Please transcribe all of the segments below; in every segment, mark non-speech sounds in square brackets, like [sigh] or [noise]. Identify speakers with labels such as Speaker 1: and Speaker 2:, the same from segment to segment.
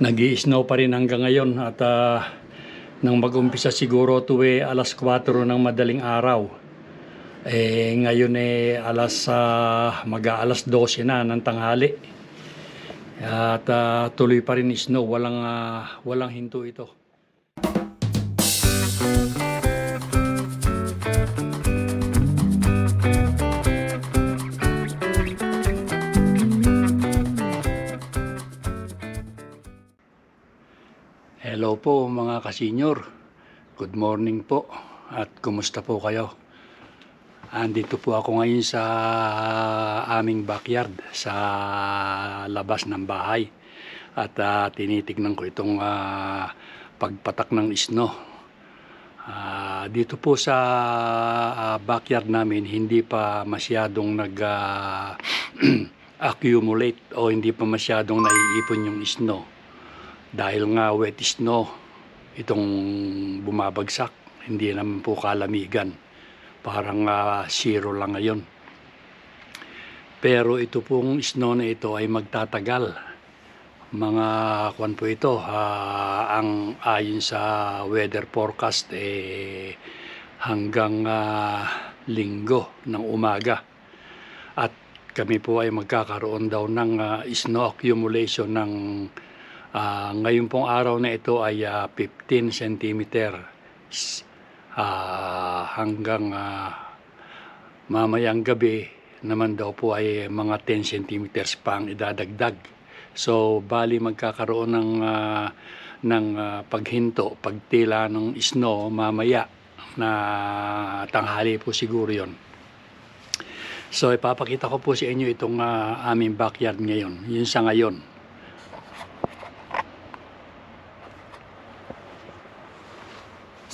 Speaker 1: nag snow pa rin hanggang ngayon at ah, nang mag-umpisa siguro tuwi alas 4 ng madaling araw. Eh ngayon eh alas ah, mag-aalas 12 na ng tanghali. At ah, tuloy pa rin snow, walang ah, walang hinto ito. Hello po mga kasenyor. Good morning po. At kumusta po kayo? Andito po ako ngayon sa aming backyard sa labas ng bahay. At ah, tinitignan ko itong ah, pagpatak ng snow. Ah, dito po sa ah, backyard namin hindi pa masyadong nag ah, [clears throat] accumulate o hindi pa masyadong naiipon yung snow dahil nga wet snow itong bumabagsak hindi naman po kalamigan. Parang ah, zero lang ngayon. Pero ito pong snow na ito ay magtatagal. Mga kwan po ito ah, ang ayon sa weather forecast eh hanggang ah, linggo ng umaga. At kami po ay magkakaroon daw ng ah, snow accumulation ng Ah, ngayon pong araw na ito ay ah, 15 cm hanggang ah, mamayang gabi naman daw po ay mga 10 cm pa ang idadagdag. So bali magkakaroon ng ah, ng ah, paghinto, pagtila ng snow mamaya na tanghali po siguro 'yon. So ipapakita ko po sa inyo itong ah, aming backyard ngayon, yun sa ngayon.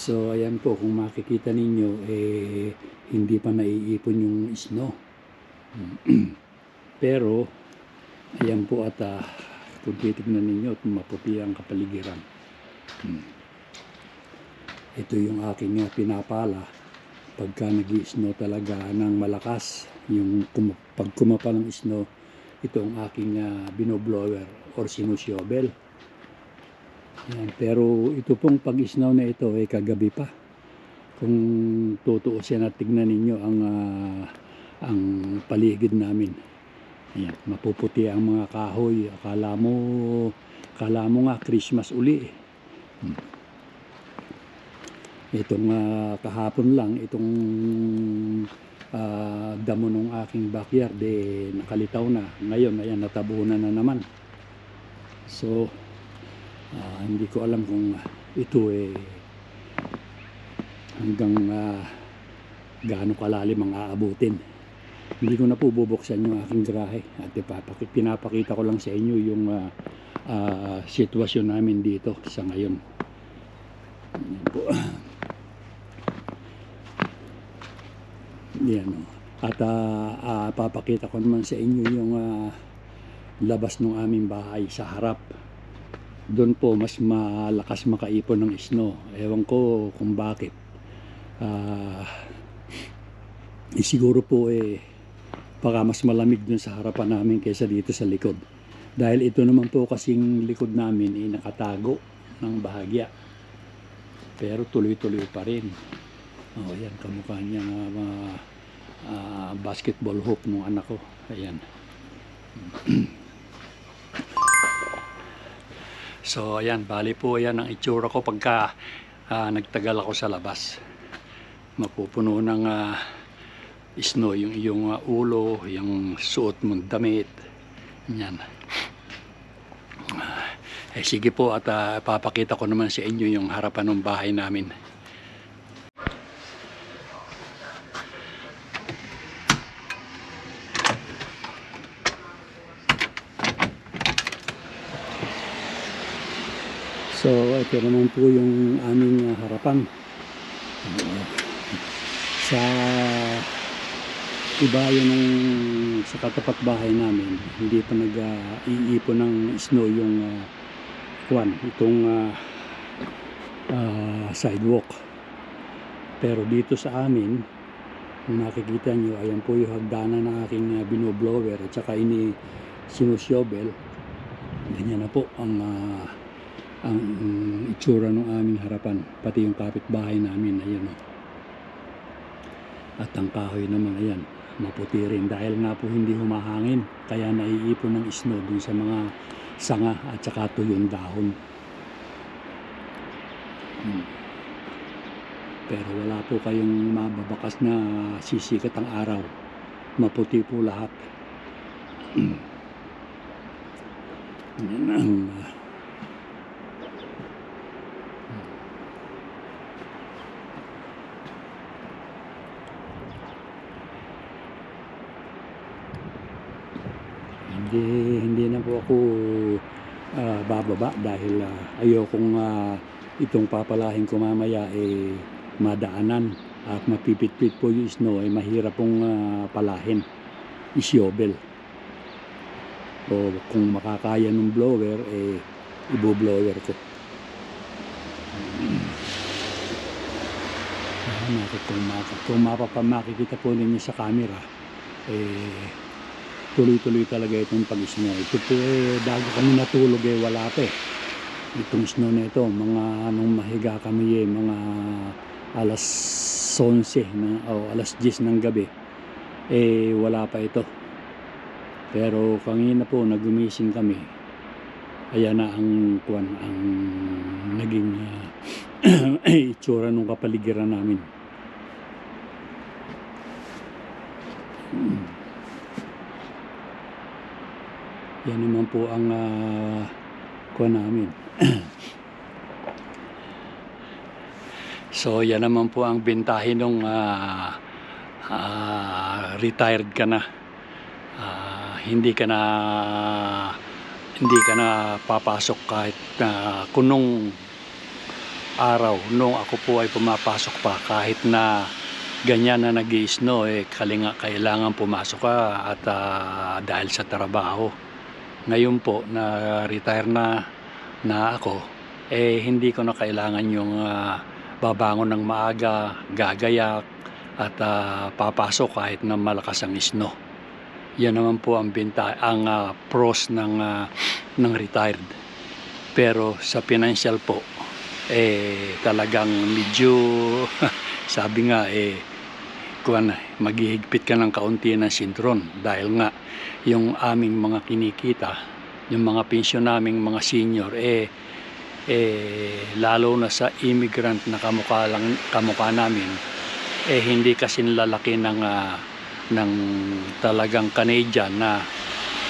Speaker 1: So ayan po kung makikita ninyo eh hindi pa naiipon yung snow. [clears throat] Pero ayan po at ah, kung titignan ninyo maputi ang kapaligiran. Hmm. Ito yung aking ah, pinapala pagka nag snow talaga ng malakas. Yung kum- pag kumapa ng snow, ito ang aking ah, binoblower or sinusyobel. Yan. Pero ito pong pag-snow na ito ay kagabi pa. Kung tutuusin at tignan ninyo ang ah, ang paligid namin. Ayan, mapuputi ang mga kahoy. Akala mo, akala mo nga Christmas uli. eh. Hmm. Itong ah, kahapon lang, itong ah, damo ng aking backyard, eh, nakalitaw na. Ngayon, ayan, natabunan na naman. So, Ah, hindi ko alam kung ito eh hanggang ah, gaano kalalim ang aabutin. Hindi ko na po bubuksan yung aking garahe at pinapakita ko lang sa inyo yung ah, ah, sitwasyon namin dito sa ngayon. Yan po. Yan o. At ah, ah, papakita ko naman sa inyo yung ah, labas ng aming bahay sa harap doon po mas malakas makaipon ng snow. Ewan ko kung bakit. Eh, siguro po eh baka mas malamig dun sa harapan namin kaysa dito sa likod. Dahil ito naman po kasing likod namin ay nakatago ng bahagya. Pero tuloy-tuloy pa rin. Oh, ayan, kamukha niya mga ah, basketball hoop ng anak ko. Ayan. [clears throat] So ayan, bali po ayan ang itsura ko pagka ah, nagtagal ako sa labas. Mapupuno ng ah, snow yung iyong ah, ulo, yung suot mong damit. Yan. Eh sige po at ah, papakita ko naman sa inyo yung harapan ng bahay namin. So, ito naman po yung aming uh, harapan. Uh, sa iba yun sa katapat bahay namin, hindi pa nag-iipon ng snow yung uh, itong uh, uh, sidewalk. Pero dito sa amin, kung nakikita nyo, ayan po yung hagdanan ng aking uh, binoblower at saka ini sinusyobel Ganyan na po ang ah, ang mm, itsura ng aming harapan, pati yung kapitbahay namin, ayan o. At ang kahoy naman, ayan, maputi rin dahil nga po hindi humahangin, kaya naiipon ng snow dun sa mga sanga at saka tuyong dahon. Hmm. Pero wala po kayong mababakas na sisikat ang araw. Maputi po lahat. [clears throat] Yan ang hindi hindi na po ako ah, bababa dahil uh, ayokong ah, itong papalahin ko mamaya eh madaanan at mapipit-pit po yung snow ay mahirap pong ah, palahin isyobel o kung makakaya ng blower eh ibo-blower ko. Nakit kung, maka- kung mapapa makikita po ninyo sa camera eh tuloy-tuloy talaga itong pag-snow. Ito po eh, bago kami natulog eh, wala pa eh. Itong snow na ito, mga nung mahiga kami eh, mga alas 11 na, o alas 10 ng gabi, eh wala pa ito. Pero kanina po, nagumising kami. Ayan na ang kuwan, ang naging ah, [clears throat] itsura ng kapaligiran namin. Yan naman po ang uh, kuha namin. [clears throat] so yan naman po ang bintahin nung ah, ah, retired ka na. Ah, hindi ka na hindi ka na papasok kahit na kunong araw nung ako po ay pumapasok pa kahit na ganyan na nag snow eh kalinga kailangan pumasok ka at ah, dahil sa trabaho ngayon po na retire na na ako eh hindi ko na kailangan yung ah, babangon ng maaga gagayak at ah, papasok kahit na malakas ang snow yan naman po ang binta ang ah, pros ng ah, ng retired. Pero sa financial po eh talagang medyo [laughs] sabi nga eh kuwan maghihigpit ka ng kaunti ng sintron dahil nga yung aming mga kinikita yung mga pensyon naming mga senior eh eh lalo na sa immigrant na kamukha lang kamukha namin eh hindi kasi lalaki ng ah, ng talagang Canadian na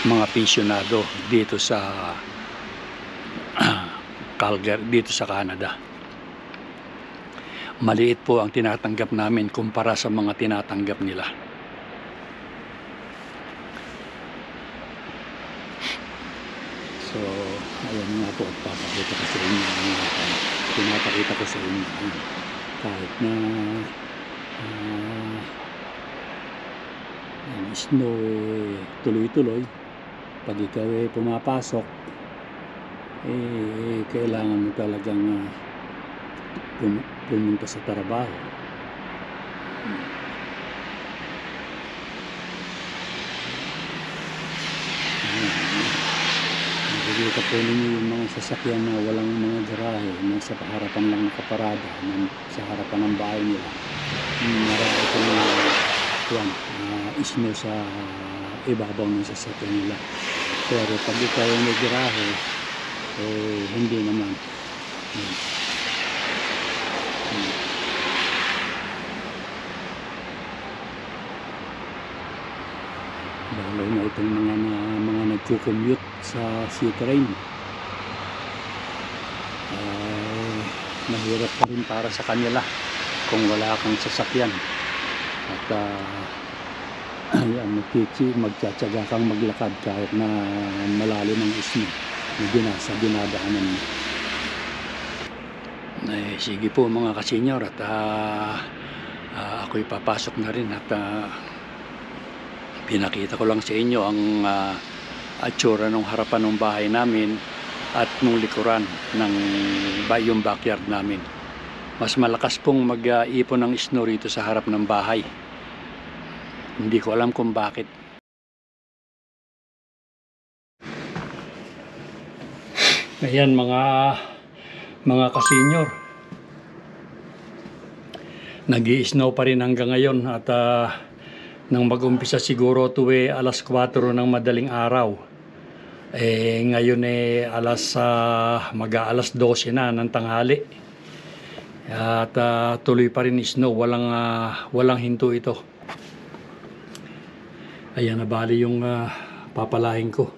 Speaker 1: mga pensyonado dito sa [clears throat] Calgary dito sa Canada. Maliit po ang tinatanggap namin kumpara sa mga tinatanggap nila. So, ayun nga po, papakita ko sa inyo ang uh, pinapakita ko sa inyo. Kahit na ah, ang snow tuloy-tuloy, pag ikaw eh pumapasok, eh, kailangan mo talagang pum- pumunta sa trabaho. Nakikita po ninyo yung mga sasakyan na walang mga garahe, nasa harapan lang nakaparada, ng, sa harapan ng bahay nila. Hmm, Marami po mga yan, uh, snow sa ibabaw ng sasakyan nila. Pero pag ikaw ay may garahe, eh, hindi naman. Hmm. Lalo na itong mga na, mga nagko-commute sa sea train. Ay, mahirap pa rin para sa kanila kung wala kang sasakyan. At uh, ayan, magtitsi, magtsatsaga kang maglakad kahit na malalim ang isno na dinasa, dinadaanan mo. Eh, sige po mga kasenyor at ah, ah, ako'y papasok na rin at ah, pinakita ko lang sa inyo ang ah, atsura ng harapan ng bahay namin at nung likuran ng yung backyard namin. Mas malakas pong mag-ipon ng snow rito sa harap ng bahay. Hindi ko alam kung bakit. Ayan mga mga kasenyor. nag snow pa rin hanggang ngayon at ah, nang mag-umpisa siguro tuwi alas 4 ng madaling araw. Eh ngayon eh alas ah, mag-aalas 12 na ng tanghali. At ah, tuloy pa rin snow, walang ah, walang hinto ito. Ayan na bali yung ah, papalahin ko.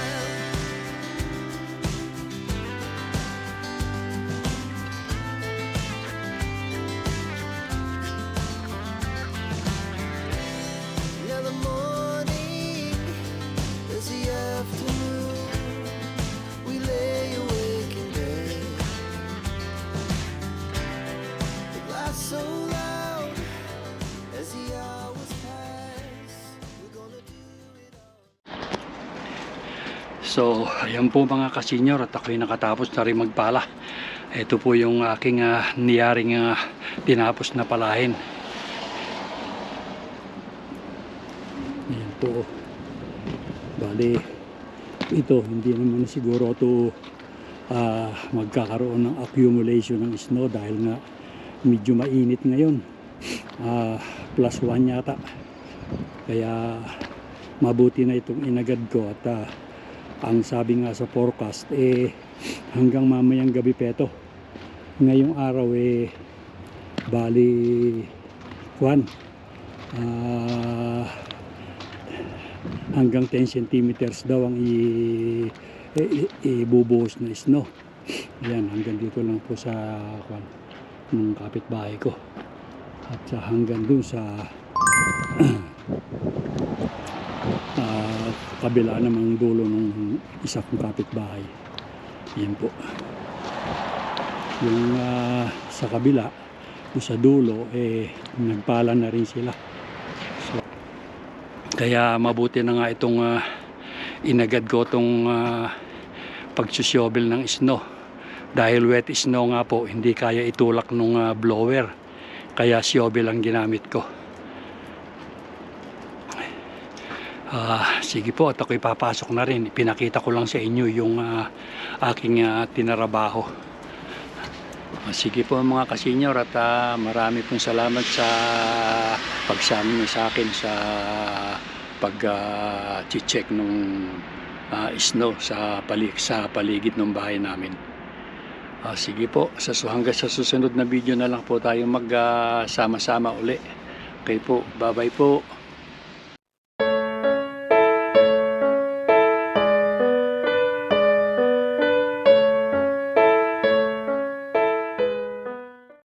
Speaker 2: So,
Speaker 1: ayan po mga kasenyor at ako'y nakatapos na rin magpala. Ito po yung aking ah, niyaring ah, tinapos na palahin. Ayan po. Bali, ito hindi naman siguro to ah, magkakaroon ng accumulation ng snow dahil nga medyo mainit ngayon. Ah, plus 1 yata. Kaya mabuti na itong inagad ko at ah, ang sabi nga sa forecast eh hanggang mamayang gabi peto ngayong araw eh bali kwan ah, hanggang 10 centimeters daw ang ibubuhos na snow yan hanggang dito lang po sa kwan ng kapitbahay ko. At sa hanggang dun sa [clears throat] kabila namang dulo ng isa kong kapitbahay. Yan po. Yung ah, sa kabila, yung sa dulo, eh, nagpala na rin sila. So, kaya mabuti na nga itong ah, inagad ko itong uh, pagsusyobel ng snow. Dahil wet snow nga po, hindi kaya itulak ng blower. Kaya siyobel ang ginamit ko. Ah, sige po, at ako'y papasok na rin. Pinakita ko lang sa inyo yung ah, aking ah, tinarabaho. Ah, sige po mga kasenyor at ah, marami pong salamat sa pagsama niyo sa akin sa pag-check nung ah, snow sa, palig sa paligid ng bahay namin. Ah, sige po, sa hanggang sa susunod na video na lang po tayo magsama-sama uli. Okay po, bye-bye po.